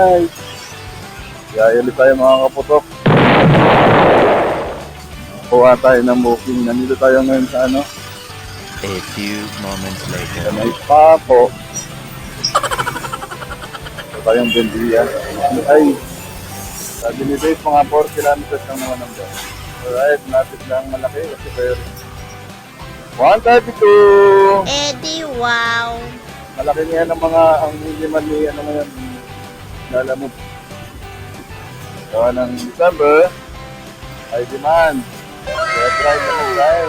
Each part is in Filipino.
Alright. Kaya ulit tayo mga kaputok. Kuha tayo ng booking. Nandito tayo ngayon sa ano? A few moments Sa later. may papo. Ito tayong Bendia. Ay, sabi ni Dave, mga 4 kilometers lang naman ang. Alright, napit lang malaki kasi pero 132! Eddie, wow. Malaki niya ng mga ang minimal ni ano ngayon lalamog. Gawa ng December ay demand. Kaya try na lang tayo.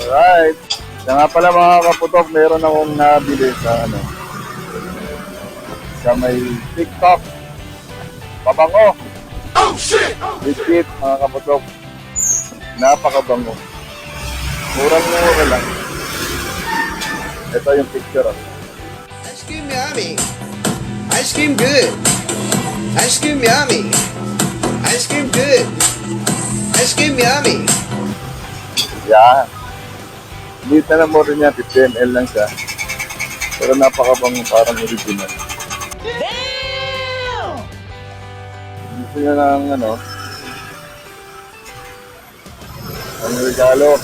Alright. Kaya nga pala mga kaputok, meron akong nabili sa ano sa may TikTok. Pabango. Oh shit! Legit mga kaputok. Napakabango. Murang mura lang. Ito yung picture. oh. Ice cream yummy. Ice cream good. Ice cream yummy. Ice cream good. Ice cream yummy. Yan. Dito na mo rin yan, 15 ml lang siya. Pero napakabang parang original. Gusto niya ng ano, ang regalo.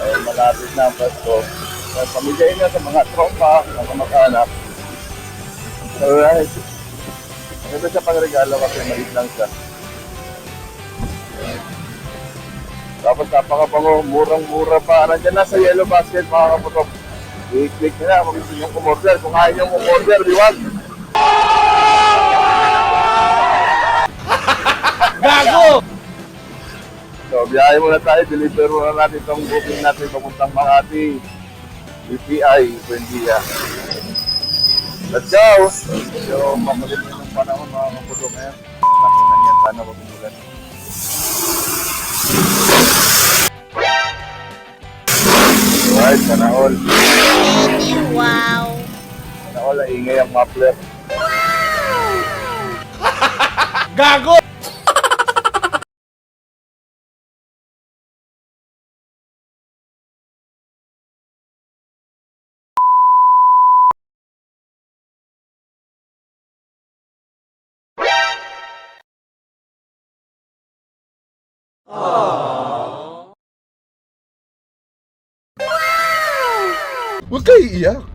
Ay malapit na ang Pasko. Kaya pamigay niya sa mga tropa, mga kamag-anak. Alright. Ito siya pang regalo kasi maliit lang siya. Tapos napakabango, murang-mura pa. Nandiyan na sa yellow basket mga kaputok. I-click nyo na kung gusto nyo kumorder. Kung ayaw nyo kumorder, liwag. Gago! So, biyahe muna tayo. Deliver muna natin itong booking natin papuntang Makati. BPI, Buendia. Let's go! So, makulit na ng panahon mga kaputok ngayon. Nakinan yan sana wag umulan. Alright, sana all. Wow. Sana all, ang ingay ang muffler. Gago! Huwag kayo iiyak.